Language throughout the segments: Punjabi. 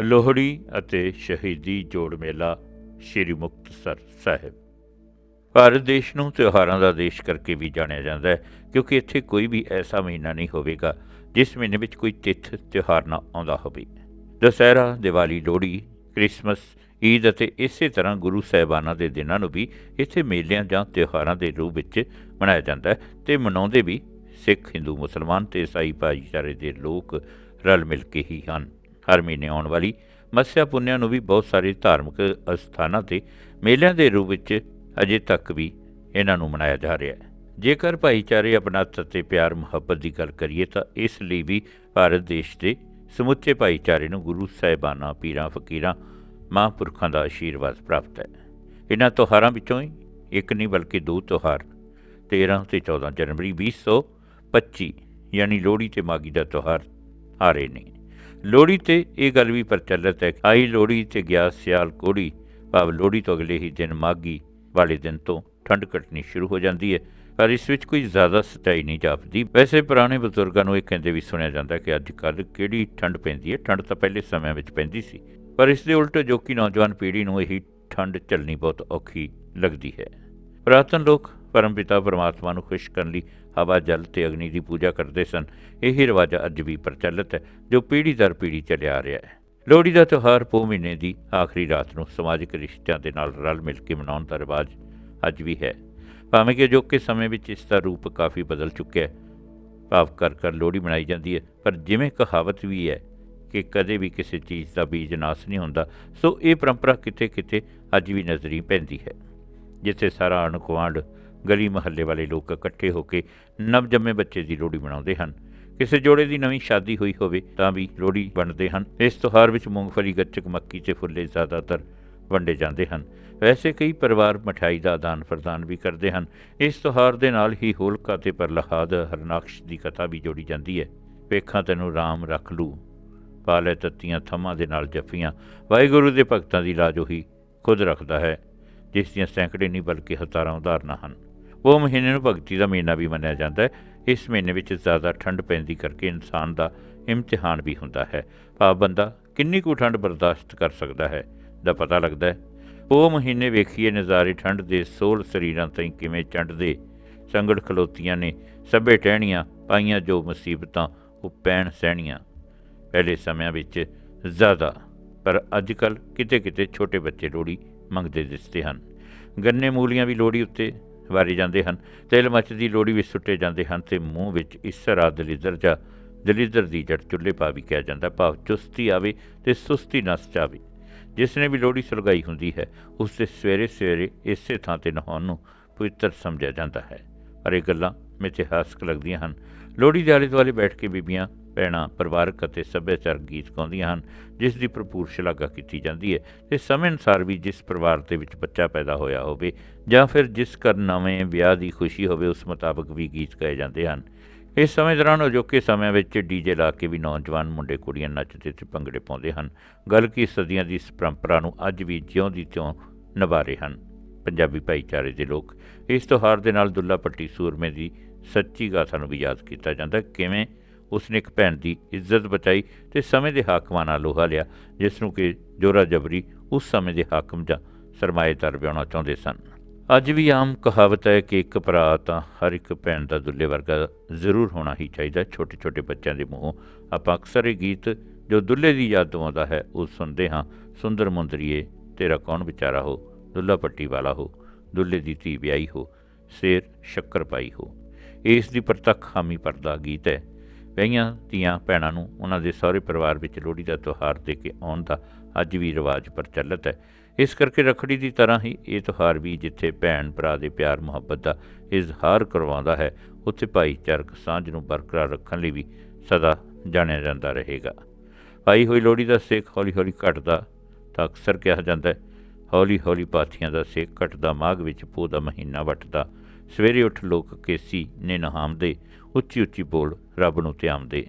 ਲੋਹੜੀ ਅਤੇ ਸ਼ਹੀਦੀ ਜੋੜ ਮੇਲਾ ਸ਼੍ਰੀ ਮੁਕਤਸਰ ਸਾਹਿਬ। ਭਾਰਤ ਦੇਸ਼ ਨੂੰ ਤਿਉਹਾਰਾਂ ਦਾ ਦੇਸ਼ ਕਰਕੇ ਵੀ ਜਾਣਿਆ ਜਾਂਦਾ ਹੈ, ਕਿਉਂਕਿ ਇੱਥੇ ਕੋਈ ਵੀ ਐਸਾ ਮਹੀਨਾ ਨਹੀਂ ਹੋਵੇਗਾ ਜਿਸ ਮਹੀਨੇ ਵਿੱਚ ਕੋਈ ਤਿੱਥ ਤਿਉਹਾਰ ਨਾ ਆਉਂਦਾ ਹੋਵੇ। ਦੁਸਹਿਰਾ, ਦੀਵਾਲੀ, ਲੋਹੜੀ, ਕ੍ਰਿਸਮਸ, ਈਦ ਅਤੇ ਇਸੇ ਤਰ੍ਹਾਂ ਗੁਰੂ ਸਾਹਿਬਾਨਾਂ ਦੇ ਦਿਨਾਂ ਨੂੰ ਵੀ ਇੱਥੇ ਮੇਲਿਆਂ ਜਾਂ ਤਿਉਹਾਰਾਂ ਦੇ ਰੂਪ ਵਿੱਚ ਮਨਾਇਆ ਜਾਂਦਾ ਹੈ ਤੇ ਮਨਾਉਂਦੇ ਵੀ ਸਿੱਖ, ਹਿੰਦੂ, ਮੁਸਲਮਾਨ ਤੇ ਈਸਾਈ ਭਾਈਚਾਰੇ ਦੇ ਲੋਕ ਰਲ ਮਿਲ ਕੇ ਹੀ ਹਨ। ਹਰ ਮਹੀਨੇ ਆਉਣ ਵਾਲੀ ਮੱਸਿਆ ਪੁੰਨਿਆ ਨੂੰ ਵੀ ਬਹੁਤ ਸਾਰੇ ਧਾਰਮਿਕ ਅਸਥਾਨਾਂ ਤੇ ਮੇਲਿਆਂ ਦੇ ਰੂਪ ਵਿੱਚ ਅਜੇ ਤੱਕ ਵੀ ਇਹਨਾਂ ਨੂੰ ਮਨਾਇਆ ਜਾ ਰਿਹਾ ਹੈ। ਜੇਕਰ ਭਾਈਚਾਰੇ, ਅਪਣੱਤ ਅਤੇ ਪਿਆਰ, ਮੁਹੱਬਤ ਦੀ ਗੱਲ ਕਰੀਏ ਤਾਂ ਇਸ ਲਈ ਵੀ ਭਾਰਤ ਦੇਸ਼ ਦੇ ਸਮੁੱਚੇ ਭਾਈਚਾਰੇ ਨੂੰ ਗੁਰੂ ਸਾਹਿਬਾਨਾਂ, ਪੀਰਾਂ, ਫਕੀਰਾਂ, ਮਹਾਂਪੁਰਖਾਂ ਦਾ ਆਸ਼ੀਰਵਾਦ ਪ੍ਰਾਪਤ ਹੈ। ਇਹਨਾਂ ਤਿਉਹਾਰਾਂ ਵਿੱਚੋਂ ਹੀ ਇੱਕ ਨਹੀਂ ਬਲਕਿ ਦੋ ਤਿਉਹਾਰ 13 ਤੇ 14 ਜਨਵਰੀ 2025 ਯਾਨੀ ਲੋਹੜੀ ਤੇ ਮਾਗੀ ਦਾ ਤਿਉਹਾਰ ਆ ਰਹੇ ਨੇ। ਲੋਹੜੀ ਤੇ ਇਹ ਗੱਲ ਵੀ ਪ੍ਰਚਲਿਤ ਹੈ ਆਈ ਲੋਹੜੀ ਤੇ ਗਿਆ ਸਿਆਲ ਕੋੜੀ, ਭਾਵ ਲੋਹੜੀ ਤੋਂ ਅਗਲੇ ਹੀ ਦਿਨ ਮਾਗੀ ਵਾਲੇ ਦਿਨ ਤੋਂ ਠੰਡ ਘਟਣੀ ਸ਼ੁਰੂ ਹੋ ਜਾਂਦੀ ਹੈ, ਪਰ ਇਸ ਵਿੱਚ ਕੋਈ ਜ਼ਿਆਦਾ ਸਚਾਈ ਨਹੀਂ ਜਾਪਦੀ। ਵੈਸੇ ਪੁਰਾਣੇ ਬਜ਼ੁਰਗਾਂ ਨੂੰ ਇਹ ਕਹਿੰਦੇ ਵੀ ਸੁਣਿਆ ਜਾਂਦਾ ਕਿ ਅੱਜ ਕੱਲ੍ਹ ਕਿਹੜੀ ਠੰਡ ਪੈਂਦੀ ਹੈ? ਠੰਡ ਤਾਂ ਪਹਿਲੇ ਸਮਿਆਂ ਵਿੱਚ ਪੈਂਦੀ ਸੀ, ਪਰ ਇਸ ਦੇ ਉਲਟ ਜੋ ਕਿ ਨੌਜਵਾਨ ਪੀੜ੍ਹੀ ਨੂੰ ਇਹੀ ਠੰਡ ਝੱਲਣੀ ਬਹੁਤ ਔਖੀ ਲੱਗਦੀ ਹੈ। ਪੁਰਾਤਨ ਲੋਕ ਪਰਮ ਪਿਤਾ ਪਰਮਾਤਮਾ ਨੂੰ ਖੁਸ਼ ਕਰਨ ਲਈ ਹਵਾ, ਜਲ ਤੇ ਅਗਨੀ ਦੀ ਪੂਜਾ ਕਰਦੇ ਸਨ। ਇਹ ਰਿਵਾਜ ਅੱਜ ਵੀ ਪ੍ਰਚਲਿਤ ਹੈ, ਜੋ ਪੀੜ੍ਹੀ ਦਰ ਪੀੜ੍ਹੀ ਚੱਲਿਆ ਆ ਰਿਹਾ ਹੈ। ਲੋਹੜੀ ਦਾ ਤਿਉਹਾਰ ਪੋ ਮਹੀਨੇ ਦੀ ਆਖਰੀ ਰਾਤ ਨੂੰ ਸਮਾਜਿਕ ਰਿਸ਼ਤਿਆਂ ਦੇ ਨਾਲ ਰਲ ਮਿਲ ਕੇ ਮਨਾਉਣ ਦਾ ਰਿਵਾਜ ਅੱਜ ਵੀ ਹੈ। ਭਾਵੇਂ ਕਿ ਅਜੋਕੇ ਸਮੇਂ ਵਿੱਚ ਇਸ ਦਾ ਰੂਪ ਕਾਫੀ ਬਦਲ ਚੁੱਕਿਆ ਹੈ, ਭਾਵ ਕਰ ਕਰ ਲੋਹੜੀ ਮਨਾਈ ਜਾਂਦੀ ਹੈ, ਪਰ ਜਿਵੇਂ ਕਹਾਵਤ ਵੀ ਹੈ ਕਿ ਕਦੇ ਵੀ ਕਿਸੇ ਚੀਜ਼ ਦਾ ਬੀਜ ਨਾਸ ਨਹੀਂ ਹੁੰਦਾ, ਸੋ ਇਹ ਪਰੰਪਰਾ ਕਿਤੇ ਕਿਤੇ ਅੱਜ ਵੀ ਨਜ਼ਰੀ ਪੈਂਦੀ ਹੈ, ਜਿੱਥੇ ਸਾਰਾ ਅਣਗੁਆਂਢ ਗਲੀ ਮਹੱਲੇ ਵਾਲੇ ਲੋਕ ਇਕੱਠੇ ਹੋ ਕੇ ਨਵਜੰਮੇ ਬੱਚੇ ਦੀ ਲੋਹੜੀ ਮਨਾਉਂਦੇ ਹਨ। ਕਿਸੇ ਜੋੜੇ ਦੀ ਨਵੀਂ ਸ਼ਾਦੀ ਹੋਈ ਹੋਵੇ ਤਾਂ ਵੀ ਲੋਹੜੀ ਵੰਡਦੇ ਹਨ। ਇਸ ਤਿਉਹਾਰ ਵਿੱਚ ਮੂੰਗਫਲੀ, ਗੱਚਕ, ਮੱਕੀ ਤੇ ਫੁੱਲੇ ਜ਼ਿਆਦਾਤਰ ਵੰਡੇ ਜਾਂਦੇ ਹਨ। ਵੈਸੇ ਕਈ ਪਰਿਵਾਰ ਮਠਾਈ ਦਾ ਆਦਾਨ ਪ੍ਰਦਾਨ ਵੀ ਕਰਦੇ ਹਨ। ਇਸ ਤਿਉਹਾਰ ਦੇ ਨਾਲ ਹੀ ਹੋਲਕਾ ਤੇ ਪ੍ਰਲਹਾਦ ਹਰਨਾਕਸ਼ ਦੀ ਕਥਾ ਵੀ ਜੋੜੀ ਜਾਂਦੀ ਹੈ। ਵੇਖਾਂ ਤੈਨੂੰ ਰਾਮ ਰੱਖ ਲੂ ਪਾਲੇ ਤੱਤੀਆਂ ਥੰਮਾਂ ਦੇ ਨਾਲ ਜੱਫੀਆਂ। ਵਾਹਿਗੁਰੂ ਦੇ ਭਗਤਾਂ ਦੀ ਲਾਜ ਉਹੀ ਖੁਦ ਰੱਖਦਾ ਹੈ। ਜਿਸ ਦੀਆਂ ਸੈਂਕੜੇ ਨਹੀਂ ਬਲਕਿ ਹਜ਼ਾਰਾਂ ਉਦਾਹਰਨਾਂ ਹਨ। ਉਹ ਮਹੀਨੇ ਨੂੰ ਭਗਤੀ ਦਾ ਮਹੀਨਾ ਵੀ ਮੰਨਿਆ ਜਾਂਦਾ ਹੈ। ਇਸ ਮਹੀਨੇ ਵਿੱਚ ਜ਼ਿਆਦਾ ਠੰਡ ਪੈਂਦੀ ਕਰਕੇ ਇਨਸਾਨ ਦਾ ਇਮਤਿਹਾਨ ਵੀ ਹੁੰਦਾ ਹੈ। ਭਾਵ ਬੰਦਾ ਕਿੰਨੀ ਕੁ ਠੰਡ ਬਰਦਾਸ਼ਤ ਕਰ ਸਕਦਾ ਹੈ, ਦਾ ਪਤਾ ਲੱਗਦਾ ਹੈ। ਉਹ ਮਹੀਨੇ ਵੇਖੀਏ ਨਜ਼ਾਰੇ ਠੰਡ ਦੇ ਸੋਲ ਸਰੀਰਾਂ ਤਾਈਂ ਕਿਵੇਂ ਚੰਡਦੇ। ਸੰਗੜ ਖਲੋਤੀਆਂ ਨੇ ਸਭੇ ਟਹਿਣੀਆਂ ਪਾਈਆਂ ਜੋ ਮੁਸੀਬਤਾਂ, ਉਹ ਪੈਣ ਸਹਿਣੀਆਂ। ਪਹਿਲੇ ਸਮਿਆਂ ਵਿੱਚ ਜ਼ਿਆਦਾ, ਪਰ ਅੱਜ ਕੱਲ ਕਿਤੇ ਕਿਤੇ ਛੋਟੇ ਬੱਚੇ ਲੋਹੜੀ ਮੰਗਦੇ ਦਿਸਦੇ ਹਨ। ਗੰਨੇ ਮੂਲੀਆਂ ਵੀ ਲੋਹੜੀ ਉੱਤੇ ਵਾਰੇ ਜਾਂਦੇ ਹਨ ਤਿਲ ਮੱਚਦੀ ਲੋਹੜੀ ਵਿੱਚ ਸੁੱਟੇ ਜਾਂਦੇ ਹਨ ਤੇ ਮੂੰਹ ਵਿੱਚ ਇਸਰਾ ਦਲਿਦਰ ਜਾਂ ਦਲਿਦਰ ਦੀ ਜੜ ਚੁੱਲ੍ਹੇ ਪਾ ਵੀ ਕਿਹਾ ਜਾਂਦਾ, ਭਾਵ ਚੁਸਤੀ ਆਵੇ ਤੇ ਸੁਸਤੀ ਨਸ ਜਾਵੇ। ਜਿਸ ਨੇ ਵੀ ਲੋਹੜੀ ਸੁਲਗਾਈ ਹੁੰਦੀ ਹੈ, ਉਸ ਦੇ ਸਵੇਰੇ ਸਵੇਰੇ ਇਸੇ ਥਾਂ ਤੇ ਨਹਾਉਣ ਨੂੰ ਪਵਿੱਤਰ ਸਮਝਿਆ ਜਾਂਦਾ ਹੈ। ਪਰ ਇਹ ਗੱਲਾਂ ਮਿਥਿਹਾਸਕ ਲੱਗਦੀਆਂ ਹਨ। ਲੋਹੜੀ ਦੇ ਆਲੇ ਦੁਆਲੇ ਬੈਠ ਕੇ ਬੀਬੀਆਂ ਭੈਣਾਂ, ਪਰਿਵਾਰਕ ਅਤੇ ਸੱਭਿਆਚਾਰਕ ਗੀਤ ਗਾਉਂਦੀਆਂ ਹਨ, ਜਿਸ ਦੀ ਭਰਪੂਰ ਸ਼ਲਾਘਾ ਕੀਤੀ ਜਾਂਦੀ ਹੈ ਤੇ ਸਮੇਂ ਅਨੁਸਾਰ ਵੀ ਜਿਸ ਪਰਿਵਾਰ ਦੇ ਵਿੱਚ ਬੱਚਾ ਪੈਦਾ ਹੋਇਆ ਹੋਵੇ ਜਾਂ ਫਿਰ ਜਿਸ ਘਰ ਨਵੇਂ ਵਿਆਹ ਦੀ ਖੁਸ਼ੀ ਹੋਵੇ, ਉਸ ਮੁਤਾਬਕ ਵੀ ਗੀਤ ਗਾਏ ਜਾਂਦੇ ਹਨ। ਇਸ ਸਮੇਂ ਦੌਰਾਨ ਅਜੋਕੇ ਸਮਿਆਂ ਵਿੱਚ ਡੀਜੇ ਲਾ ਕੇ ਵੀ ਨੌਜਵਾਨ ਮੁੰਡੇ ਕੁੜੀਆਂ ਨੱਚਦੇ ਤੇ ਭੰਗੜੇ ਪਾਉਂਦੇ ਹਨ। ਗੱਲ ਕੀ ਸਦੀਆਂ ਦੀ ਇਸ ਪਰੰਪਰਾ ਨੂੰ ਅੱਜ ਵੀ ਜਿਉਂ ਦੀ ਤਿਉਂ ਨਿਭਾ ਰਹੇ ਹਨ। ਪੰਜਾਬੀ ਭਾਈਚਾਰੇ ਦੇ ਲੋਕ, ਇਸ ਤਿਉਹਾਰ ਦੇ ਨਾਲ ਦੁੱਲਾ ਭੱਟੀ ਸੂਰਮੇ ਦੀ ਸੱਚੀ ਗਾਥਾ ਨੂੰ ਵੀ ਯਾਦ ਕੀਤਾ ਜਾਂਦਾ ਕਿਵੇਂ? ਉਸਨੇ ਇੱਕ ਭੈਣ ਦੀ ਇੱਜ਼ਤ ਬਚਾਈ ਤੇ ਸਮੇਂ ਦੇ ਹਾਕਮਾਂ ਨਾਲ ਲੋਹਾ ਲਿਆ, ਜਿਸ ਨੂੰ ਕਿ ਜੋਰਾ ਜਬਰੀ ਉਸ ਸਮੇਂ ਦੇ ਹਾਕਮ ਜਾਂ ਸਰਮਾਏਦਾਰ ਬਣਾਉਣਾ ਚਾਹੁੰਦੇ ਸਨ। ਅੱਜ ਵੀ ਆਮ ਕਹਾਵਤ ਹੈ ਕਿ ਇੱਕ ਭਰਾ ਤਾਂ ਹਰ ਇੱਕ ਭੈਣ ਦਾ ਦੁੱਲੇ ਵਰਗਾ ਜ਼ਰੂਰ ਹੋਣਾ ਹੀ ਚਾਹੀਦਾ। ਛੋਟੇ ਛੋਟੇ ਬੱਚਿਆਂ ਦੇ ਮੂੰਹੋਂ ਆਪਾਂ ਅਕਸਰ ਇਹ ਗੀਤ ਜੋ ਦੁੱਲੇ ਦੀ ਯਾਦ ਦਿਵਾਉਂਦਾ ਹੈ, ਉਹ ਸੁਣਦੇ ਹਾਂ। ਸੁੰਦਰ ਮੁੰਦਰੀਏ, ਤੇਰਾ ਕੌਣ ਵਿਚਾਰਾ ਹੋ? ਦੁੱਲਾ ਪੱਟੀ ਵਾਲਾ ਹੋ। ਦੁੱਲੇ ਦੀ ਧੀ ਵਿਆਹੀ ਹੋ। ਸ਼ੇਰ ਸ਼ੱਕਰ ਪਾਈ ਹੋ। ਇਸ ਦੀ ਪ੍ਰਤੱਖ ਹਾਮੀ ਪਰਦਾ ਗੀਤ ਹੈ। ਕਈਆਂ ਧੀਆਂ ਭੈਣਾਂ ਨੂੰ ਉਹਨਾਂ ਦੇ ਸਹੁਰੇ ਪਰਿਵਾਰ ਵਿੱਚ ਲੋਹੜੀ ਦਾ ਤਿਉਹਾਰ ਦੇ ਕੇ ਆਉਣ ਦਾ ਅੱਜ ਵੀ ਰਿਵਾਜ ਪ੍ਰਚਲਿਤ ਹੈ। ਇਸ ਕਰਕੇ ਰਖੜੀ ਦੀ ਤਰ੍ਹਾਂ ਹੀ ਇਹ ਤਿਉਹਾਰ ਵੀ ਜਿੱਥੇ ਭੈਣ ਭਰਾ ਦੇ ਪਿਆਰ, ਮੁਹੱਬਤ ਦਾ ਇਜ਼ਹਾਰ ਕਰਵਾਉਂਦਾ ਹੈ, ਉੱਥੇ ਭਾਈਚਾਰਕ ਸਾਂਝ ਨੂੰ ਬਰਕਰਾਰ ਰੱਖਣ ਲਈ ਵੀ ਸਦਾ ਜਾਣਿਆ ਜਾਂਦਾ ਰਹੇਗਾ। ਪਾਈ ਹੋਈ ਲੋਹੜੀ ਦਾ ਸੇਕ ਹੌਲੀ ਹੌਲੀ ਘਟਦਾ ਤਾਂ ਅਕਸਰ ਕਿਹਾ ਜਾਂਦਾ ਹੈ ਹੌਲੀ ਹੌਲੀ ਪਾਥੀਆਂ ਦਾ ਸੇਕ ਘਟਦਾ, ਮਾਘ ਵਿੱਚ ਪੋਹ ਦਾ ਮਹੀਨਾ ਵਟਦਾ। ਸਵੇਰੇ ਉੱਠ ਲੋਕ ਕੇਸੀ ਨੇ ਨਹਾਮਦੇ ਉੱਚੀ ਉੱਚੀ ਬੋਲ ਰੱਬ ਨੂੰ ਧਿਆਉਂਦੇ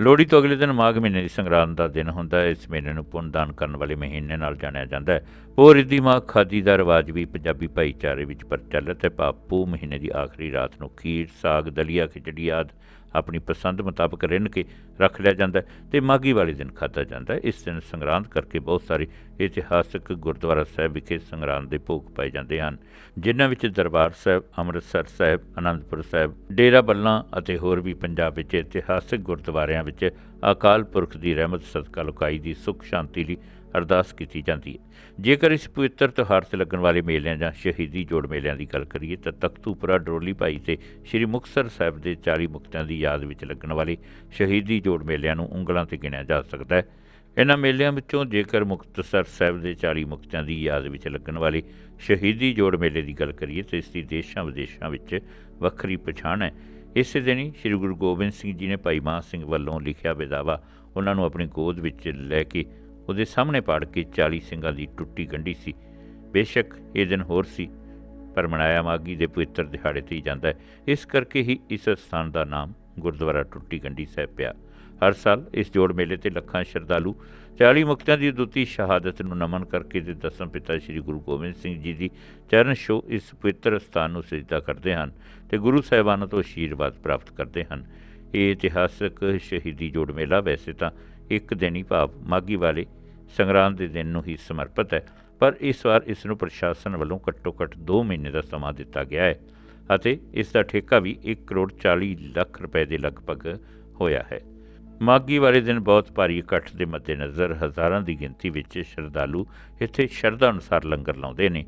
ਲੋਹੜੀ ਤੋਂ ਅਗਲੇ ਦਿਨ ਮਾਘ ਮਹੀਨੇ ਦੀ ਸੰਗਰਾਂਦ ਦਾ ਦਿਨ ਹੁੰਦਾ ਹੈ। ਇਸ ਮਹੀਨੇ ਨੂੰ ਪੁੰਨ ਦਾਨ ਕਰਨ ਵਾਲੇ ਮਹੀਨੇ ਨਾਲ ਜਾਣਿਆ ਜਾਂਦਾ ਹੈ। ਉਹ ਰਿੱਧੀ ਮਾਂ ਖਾਦੀ ਦਾ ਰਿਵਾਜ ਵੀ ਪੰਜਾਬੀ ਭਾਈਚਾਰੇ ਵਿੱਚ ਪ੍ਰਚਲਿਤ ਹੈ। ਪਾਪੂ ਮਹੀਨੇ ਦੀ ਆਖਰੀ ਰਾਤ ਨੂੰ ਖੀਰ, ਸਾਗ, ਦਲੀਆ, ਖਿਚੜੀ ਆਦਿ ਆਪਣੀ ਪਸੰਦ ਮੁਤਾਬਕ ਰਿੰਨ ਕੇ ਰੱਖ ਲਿਆ ਜਾਂਦਾ ਹੈ ਤੇ ਮਾਗੀ ਵਾਲੇ ਦਿਨ ਖਾਧਾ ਜਾਂਦਾ ਹੈ। ਇਸ ਦਿਨ ਸੰਗਰਾਂਦ ਕਰਕੇ ਬਹੁਤ ਸਾਰੇ ਇਤਿਹਾਸਕ ਗੁਰਦੁਆਰਾ ਸਾਹਿਬ ਵਿਖੇ ਸੰਗਰਾਂਦ ਦੇ ਭੋਗ ਪਾਏ ਜਾਂਦੇ ਹਨ, ਜਿਨ੍ਹਾਂ ਵਿੱਚ ਦਰਬਾਰ ਸਾਹਿਬ, ਅੰਮ੍ਰਿਤਸਰ ਸਾਹਿਬ, ਅਨੰਦਪੁਰ ਸਾਹਿਬ, ਡੇਰਾ ਬੱਲਾਂ ਅਤੇ ਹੋਰ ਵੀ ਪੰਜਾਬ ਵਿੱਚ ਇਤਿਹਾਸਕ ਗੁਰਦੁਆਰਿਆਂ ਵਿੱਚ ਅਕਾਲ ਪੁਰਖ ਦੀ ਰਹਿਮਤ, ਸਦਕਾ ਲੁਕਾਈ ਦੀ ਸੁਖ ਸ਼ਾਂਤੀ ਲਈ ਅਰਦਾਸ ਕੀਤੀ ਜਾਂਦੀ ਹੈ। ਜੇਕਰ ਇਸ ਪਵਿੱਤਰ ਤਿਉਹਾਰ ਤੇ ਲੱਗਣ ਵਾਲੇ ਮੇਲਿਆਂ ਜਾਂ ਸ਼ਹੀਦੀ ਜੋੜ ਮੇਲਿਆਂ ਦੀ ਗੱਲ ਕਰੀਏ, ਤਾਂ ਤਖਤੂਪੁਰਾ ਡਰੋਲੀ ਭਾਈ ਤੇ ਸ੍ਰੀ ਮੁਕਤਸਰ ਸਾਹਿਬ ਦੇ 40 ਮੁਕਤਿਆਂ ਦੀ ਯਾਦ ਵਿੱਚ ਲੱਗਣ ਵਾਲੇ ਸ਼ਹੀਦੀ ਜੋੜ ਮੇਲਿਆਂ ਨੂੰ ਉਂਗਲਾਂ ਤੇ ਗਿਣਿਆ ਜਾ ਸਕਦਾ ਹੈ। ਇਹਨਾਂ ਮੇਲਿਆਂ ਵਿੱਚੋਂ ਜੇਕਰ ਮੁਕਤਸਰ ਸਾਹਿਬ ਦੇ 40 ਮੁਕਤਿਆਂ ਦੀ ਯਾਦ ਵਿੱਚ ਲੱਗਣ ਵਾਲੇ ਸ਼ਹੀਦੀ ਜੋੜ ਮੇਲੇ ਦੀ ਗੱਲ ਕਰੀਏ, ਤਾਂ ਇਸ ਦੀ ਦੇਸ਼ਾਂ ਵਿਦੇਸ਼ਾਂ ਵਿੱਚ ਵੱਖਰੀ ਪਛਾਣ ਹੈ। ਇਸੇ ਦਿਨ ਹੀ ਸ੍ਰੀ ਗੁਰੂ ਗੋਬਿੰਦ ਸਿੰਘ ਜੀ ਨੇ ਭਾਈ ਮਾਨ ਸਿੰਘ ਵੱਲੋਂ ਲਿਖਿਆ ਵਿਦਾਵਾ ਉਹਨਾਂ ਨੂੰ ਆਪਣੀ ਗੋਦ ਵਿੱਚ ਲੈ ਕੇ ਉਹਦੇ ਸਾਹਮਣੇ ਪਾੜ ਕੇ 40 ਸਿੰਘਾਂ ਦੀ ਟੁੱਟੀ ਗੰਢੀ ਸੀ। ਬੇਸ਼ੱਕ ਇਹ ਦਿਨ ਹੋਰ ਸੀ, ਪਰ ਮਨਾਇਆ ਮਾਗੀ ਦੇ ਪਵਿੱਤਰ ਦਿਹਾੜੇ ਤੇ ਹੀ ਜਾਂਦਾ ਹੈ। ਇਸ ਕਰਕੇ ਹੀ ਇਸ ਸਥਾਨ ਦਾ ਨਾਮ ਗੁਰਦੁਆਰਾ ਟੁੱਟੀ ਗੰਢੀ ਸਾਹਿਬ ਪਿਆ। ਹਰ ਸਾਲ ਇਸ ਜੋੜ ਮੇਲੇ ਤੇ ਲੱਖਾਂ ਸ਼ਰਧਾਲੂ 40 ਮੁਕਤਿਆਂ ਦੀ ਦੁੱਤੀ ਸ਼ਹਾਦਤ ਨੂੰ ਨਮਨ ਕਰਕੇ ਤੇ ਦਸਮ ਪਿਤਾ ਸ੍ਰੀ ਗੁਰੂ ਗੋਬਿੰਦ ਸਿੰਘ ਜੀ ਦੀ ਚਰਨ ਛੋਹ ਇਸ ਪਵਿੱਤਰ ਸਥਾਨ ਨੂੰ ਸਜਦਾ ਕਰਦੇ ਹਨ ਤੇ ਗੁਰੂ ਸਾਹਿਬਾਨਾਂ ਤੋਂ ਆਸ਼ੀਰਵਾਦ ਪ੍ਰਾਪਤ ਕਰਦੇ ਹਨ। ਇਹ ਇਤਿਹਾਸਕ ਸ਼ਹੀਦੀ ਜੋੜ ਮੇਲਾ ਵੈਸੇ ਤਾਂ ਇੱਕ ਦਿਨ ਹੀ ਭਾਵ ਮਾਗੀ ਵਾਲੇ ਸੰਗਰਾਂਦ ਦੇ ਦਿਨ ਨੂੰ ਹੀ ਸਮਰਪਿਤ ਹੈ, ਪਰ ਇਸ ਵਾਰ ਇਸ ਨੂੰ ਪ੍ਰਸ਼ਾਸਨ ਵੱਲੋਂ ਘੱਟੋ-ਘੱਟ 2 ਮਹੀਨੇ ਦਾ ਸਮਾਂ ਦਿੱਤਾ ਗਿਆ ਹੈ ਅਤੇ ਇਸ ਦਾ ਠੇਕਾ ਵੀ 1 ਕਰੋੜ 40 ਲੱਖ ਰੁਪਏ ਦੇ ਲਗਭਗ ਹੋਇਆ ਹੈ। ਮਾਗੀ ਵਾਲੇ ਦਿਨ ਬਹੁਤ ਭਾਰੀ ਇਕੱਠ ਦੇ ਮੱਦੇਨਜ਼ਰ ਹਜ਼ਾਰਾਂ ਦੀ ਗਿਣਤੀ ਵਿੱਚ ਸ਼ਰਧਾਲੂ ਇੱਥੇ ਸ਼ਰਧਾ ਅਨੁਸਾਰ ਲੰਗਰ ਲਾਉਂਦੇ ਨੇ।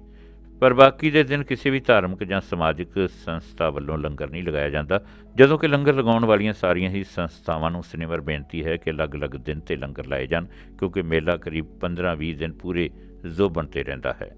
ਪਰ ਬਾਕੀ ਦੇ ਦਿਨ ਕਿਸੇ ਵੀ ਧਾਰਮਿਕ ਜਾਂ ਸਮਾਜਿਕ ਸੰਸਥਾ ਵੱਲੋਂ ਲੰਗਰ ਨਹੀਂ ਲਗਾਇਆ ਜਾਂਦਾ। ਜਦੋਂ ਕਿ ਲੰਗਰ ਲਗਾਉਣ ਵਾਲੀਆਂ ਸਾਰੀਆਂ ਹੀ ਸੰਸਥਾਵਾਂ ਨੂੰ ਸਨਿਵਰ ਬੇਨਤੀ ਹੈ ਕਿ ਅਲੱਗ-ਅਲੱਗ ਦਿਨ ਤੇ ਲੰਗਰ ਲਾਏ ਜਾਣ, ਕਿਉਂਕਿ ਮੇਲਾ ਕਰੀਬ 15-20 ਦਿਨ ਪੂਰੇ ਜ਼ੋਬਨ ਤੇ ਰਹਿੰਦਾ ਹੈ।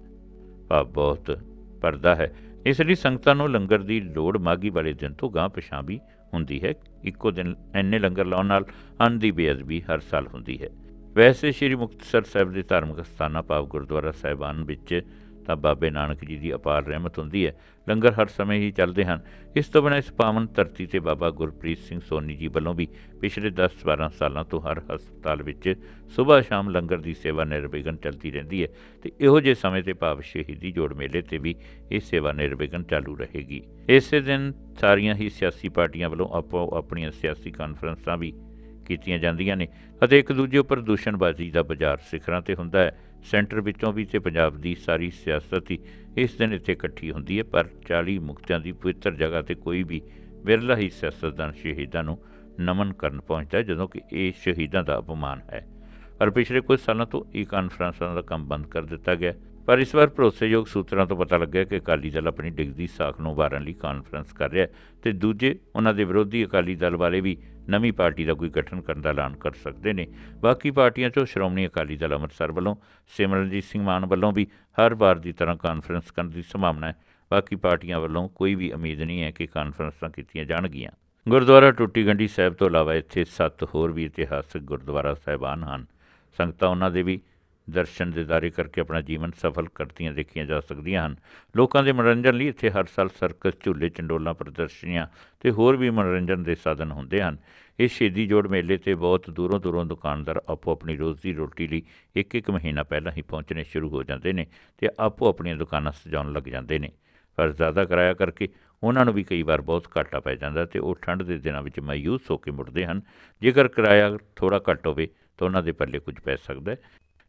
ਭਾਵ ਬਹੁਤ ਪਰਦਾ ਹੈ। ਇਸ ਲਈ ਸੰਗਤਾਂ ਨੂੰ ਲੰਗਰ ਦੀ ਲੋੜ ਮਾਗੀ ਵਾਲੇ ਦਿਨ ਤੋਂ ਗਾਂ ਪਛਾਂ ਵੀ ਹੁੰਦੀ ਹੈ। ਇੱਕੋ ਦਿਨ ਇੰਨੇ ਲੰਗਰ ਲਾਉਣ ਨਾਲ ਅੰਨ ਦੀ ਬੇਅਦਬੀ ਹਰ ਸਾਲ ਹੁੰਦੀ ਹੈ। ਵੈਸੇ ਸ੍ਰੀ ਮੁਕਤਸਰ ਸਾਹਿਬ ਦੇ ਧਾਰਮਿਕ ਸਥਾਨਾਂ ਭਾਵ ਗੁਰਦੁਆਰਾ ਸਾਹਿਬਾਨ ਵਿੱਚ ਤਾਂ ਬਾਬੇ ਨਾਨਕ ਜੀ ਦੀ ਅਪਾਰ ਰਹਿਮਤ ਹੁੰਦੀ ਹੈ। ਲੰਗਰ ਹਰ ਸਮੇਂ ਹੀ ਚੱਲਦੇ ਹਨ। ਇਸ ਤੋਂ ਬਿਨਾਂ ਇਸ ਪਾਵਨ ਧਰਤੀ ਤੇ ਬਾਬਾ ਗੁਰਪ੍ਰੀਤ ਸਿੰਘ ਸੋਨੀ ਜੀ ਵੱਲੋਂ ਵੀ ਪਿਛਲੇ 10-12 ਸਾਲਾਂ ਤੋਂ ਹਰ ਹਸਪਤਾਲ ਵਿੱਚ ਸਵੇਰ ਸ਼ਾਮ ਲੰਗਰ ਦੀ ਸੇਵਾ ਨਿਰਵਿਘਨ ਚੱਲਦੀ ਰਹਿੰਦੀ ਹੈ ਤੇ ਇਹੋ ਜਿਹੇ ਸਮੇਂ ਤੇ ਭਾਵ ਸ਼ਹੀਦੀ ਜੋੜ ਮੇਲੇ ਤੇ ਵੀ ਇਹ ਸੇਵਾ ਨਿਰਵਿਘਨ ਚਾਲੂ ਰਹੇਗੀ। ਇਸੇ ਦਿਨ ਸਾਰੀਆਂ ਹੀ ਸਿਆਸੀ ਪਾਰਟੀਆਂ ਵੱਲੋਂ ਆਪੋ ਆਪਣੀਆਂ ਸਿਆਸੀ ਕਾਨਫਰੰਸਾਂ ਵੀ ਕੀਤੀਆਂ ਜਾਂਦੀਆਂ ਨੇ ਅਤੇ ਇੱਕ ਦੂਜੇ ਉੱਪਰ ਦੂਸ਼ਣਬਾਜ਼ੀ ਦਾ ਬਾਜ਼ਾਰ ਸਿਖਰਾਂ ਤੇ ਹੁੰਦਾ ਹੈ। ਸੈਂਟਰ ਵਿੱਚੋਂ ਵੀ ਤੇ ਪੰਜਾਬ ਦੀ ਸਾਰੀ ਸਿਆਸਤ ਹੀ ਇਸ ਦਿਨ ਇੱਥੇ ਇਕੱਠੀ ਹੁੰਦੀ ਹੈ, ਪਰ 40 ਮੁਕਤਿਆਂ ਦੀ ਪਵਿੱਤਰ ਜਗ੍ਹਾ ਤੇ ਕੋਈ ਵੀ ਵਿਰਲਾ ਹੀ ਸਿਆਸਤਦਾਨ ਸ਼ਹੀਦਾਂ ਨੂੰ ਨਮਨ ਕਰਨ ਪਹੁੰਚਦਾ ਜਦੋਂ ਕਿ ਇਹ ਸ਼ਹੀਦਾਂ ਦਾ ਅਪਮਾਨ ਹੈ। ਪਰ ਪਿਛਲੇ ਕੁਝ ਸਾਲਾਂ ਤੋਂ ਇਹ ਕਾਨਫਰੰਸਾਂ ਦਾ ਕੰਮ ਬੰਦ ਕਰ ਦਿੱਤਾ ਗਿਆ ਪਰ ਇਸ ਵਾਰ ਭਰੋਸੇਯੋਗ ਸੂਤਰਾਂ ਤੋਂ ਪਤਾ ਲੱਗਿਆ ਕਿ ਅਕਾਲੀ ਦਲ ਆਪਣੀ ਡਿੱਗਦੀ ਸਾਖ ਨੂੰ ਉਭਾਰਨ ਲਈ ਕਾਨਫਰੰਸ ਕਰ ਰਿਹਾ ਹੈ ਤੇ ਦੂਜੇ ਉਹਨਾਂ ਦੇ ਵਿਰੋਧੀ ਅਕਾਲੀ ਦਲ ਵਾਲੇ ਵੀ ਨਵੀਂ ਪਾਰਟੀ ਦਾ ਕੋਈ ਗਠਨ ਕਰਨ ਦਾ ਐਲਾਨ ਕਰ ਸਕਦੇ ਨੇ। ਬਾਕੀ ਪਾਰਟੀਆਂ 'ਚੋਂ ਸ਼੍ਰੋਮਣੀ ਅਕਾਲੀ ਦਲ ਅੰਮ੍ਰਿਤਸਰ ਵੱਲੋਂ, ਸਿਮਰਨਜੀਤ ਸਿੰਘ ਮਾਨ ਵੱਲੋਂ ਵੀ ਹਰ ਵਾਰ ਦੀ ਤਰ੍ਹਾਂ ਕਾਨਫਰੰਸ ਕਰਨ ਦੀ ਸੰਭਾਵਨਾ ਹੈ। ਬਾਕੀ ਪਾਰਟੀਆਂ ਵੱਲੋਂ ਕੋਈ ਵੀ ਉਮੀਦ ਨਹੀਂ ਹੈ ਕਿ ਕਾਨਫਰੰਸਾਂ ਕੀਤੀਆਂ ਜਾਣਗੀਆਂ। ਗੁਰਦੁਆਰਾ ਟੁੱਟੀ ਗੰਢੀ ਸਾਹਿਬ ਤੋਂ ਇਲਾਵਾ ਇੱਥੇ ਸੱਤ ਹੋਰ ਵੀ ਇਤਿਹਾਸਕ ਗੁਰਦੁਆਰਾ ਸਾਹਿਬਾਨ ਹਨ। ਸੰਗਤਾਂ ਉਹਨਾਂ ਦੇ ਵੀ ਦਰਸ਼ਨ ਦਿਦਾਰੇ ਕਰਕੇ ਆਪਣਾ ਜੀਵਨ ਸਫਲ ਕਰਦੀਆਂ, ਦੇਖੀਆਂ ਜਾ ਸਕਦੀਆਂ ਹਨ। ਲੋਕਾਂ ਦੇ ਮਨੋਰੰਜਨ ਲਈ ਇੱਥੇ ਹਰ ਸਾਲ ਸਰਕਸ, ਝੂਲੇ, ਚੰਡੋਲਾਂ ਪ੍ਰਦਰਸ਼ਨੀਆਂ ਤੇ ਹੋਰ ਵੀ ਮਨੋਰੰਜਨ ਦੇ ਸਾਧਨ ਹੁੰਦੇ ਹਨ। ਇਸ ਸ਼ਹੀਦੀ ਜੋੜ ਮੇਲੇ ਤੇ ਬਹੁਤ ਦੂਰੋਂ ਦੂਰੋਂ ਦੁਕਾਨਦਾਰ ਆਪੋ ਆਪਣੀ ਰੋਜ਼ੀ ਰੋਟੀ ਲਈ ਇੱਕ ਇੱਕ ਮਹੀਨਾ ਪਹਿਲਾਂ ਹੀ ਪਹੁੰਚਣੇ ਸ਼ੁਰੂ ਹੋ ਜਾਂਦੇ ਨੇ ਤੇ ਆਪੋ ਆਪਣੀਆਂ ਦੁਕਾਨਾਂ ਸਜਾਉਣ ਲੱਗ ਜਾਂਦੇ ਨੇ। ਪਰ ਜ਼ਿਆਦਾ ਕਿਰਾਇਆ ਕਰਕੇ ਉਹਨਾਂ ਨੂੰ ਵੀ ਕਈ ਵਾਰ ਬਹੁਤ ਘਾਟਾ ਪੈ ਜਾਂਦਾ ਤੇ ਉਹ ਠੰਡ ਦੇ ਦਿਨਾਂ ਵਿੱਚ ਮਾਯੂਸ ਹੋ ਕੇ ਮੁੜਦੇ ਹਨ। ਜੇਕਰ ਕਿਰਾਇਆ ਥੋੜਾ ਘੱਟ ਹੋਵੇ ਤਾਂ ਉਹਨਾਂ ਦੇ ਪੱਲੇ ਕੁਝ ਪੈ ਸਕਦਾ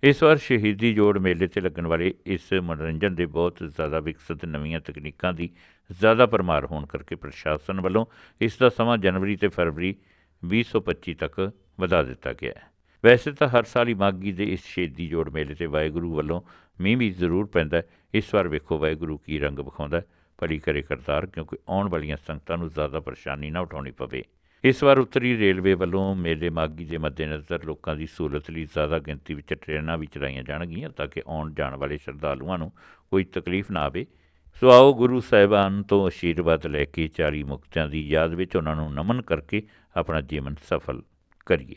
ਇਸ ਵਾਰ ਸ਼ਹੀਦੀ ਜੋੜ ਮੇਲੇ ਤੇ ਲੱਗਣ ਵਾਲੇ ਇਸ ਮਨੋਰੰਜਨ ਦੇ ਬਹੁਤ ਜ਼ਿਆਦਾ ਵਿਕਸਿਤ ਨਵੀਆਂ ਤਕਨੀਕਾਂ ਦੀ ਜ਼ਿਆਦਾ ਪਰਮਾਰ ਹੋਣ ਕਰਕੇ ਪ੍ਰਸ਼ਾਸਨ ਵੱਲੋਂ ਇਸ ਦਾ ਸਮਾਂ ਜਨਵਰੀ ਤੇ ਫਰਵਰੀ 2025 ਤੱਕ ਵਧਾ ਦਿੱਤਾ ਗਿਆ ਹੈ। ਵੈਸੇ ਤਾਂ ਹਰ ਸਾਲ ਹੀ ਮਾਗੀ ਦੇ ਇਸ ਸ਼ਹੀਦੀ ਜੋੜ ਮੇਲੇ ਤੇ ਵਾਹਿਗੁਰੂ ਵੱਲੋਂ ਮੀਂਹ ਵੀ ਜ਼ਰੂਰ ਪੈਂਦਾ ਇਸ ਵਾਰ ਵੇਖੋ ਵਾਹਿਗੁਰੂ ਕੀ ਰੰਗ ਵਿਖਾਉਂਦਾ ਭਲੀ ਕਰੇ ਕਰਤਾਰ, ਕਿਉਂਕਿ ਆਉਣ ਵਾਲੀਆਂ ਸੰਗਤਾਂ ਨੂੰ ਜ਼ਿਆਦਾ ਪਰੇਸ਼ਾਨੀ ਨਾ ਉਠਾਉਣੀ ਪਵੇ। ਇਸ ਵਾਰ ਉੱਤਰੀ ਰੇਲਵੇ ਵੱਲੋਂ ਮੇਲੇ ਮਾਗੀ ਦੇ ਮੱਦੇਨਜ਼ਰ ਲੋਕਾਂ ਦੀ ਸਹੂਲਤ ਲਈ ਜ਼ਿਆਦਾ ਗਿਣਤੀ ਵਿੱਚ ਟ੍ਰੇਨਾਂ ਵੀ ਚਲਾਈਆਂ ਜਾਣਗੀਆਂ ਤਾਂ ਕਿ ਆਉਣ ਜਾਣ ਵਾਲੇ ਸ਼ਰਧਾਲੂਆਂ ਨੂੰ ਕੋਈ ਤਕਲੀਫ ਨਾ ਆਵੇ। ਸੋ ਆਓ ਗੁਰੂ ਸਾਹਿਬਾਨ ਤੋਂ ਆਸ਼ੀਰਵਾਦ ਲੈ ਕੇ ਚਾਰੀ ਮੁਕਤਿਆਂ ਦੀ ਯਾਦ ਵਿੱਚ ਉਹਨਾਂ ਨੂੰ ਨਮਨ ਕਰਕੇ ਆਪਣਾ ਜੀਵਨ ਸਫਲ ਕਰੀਏ।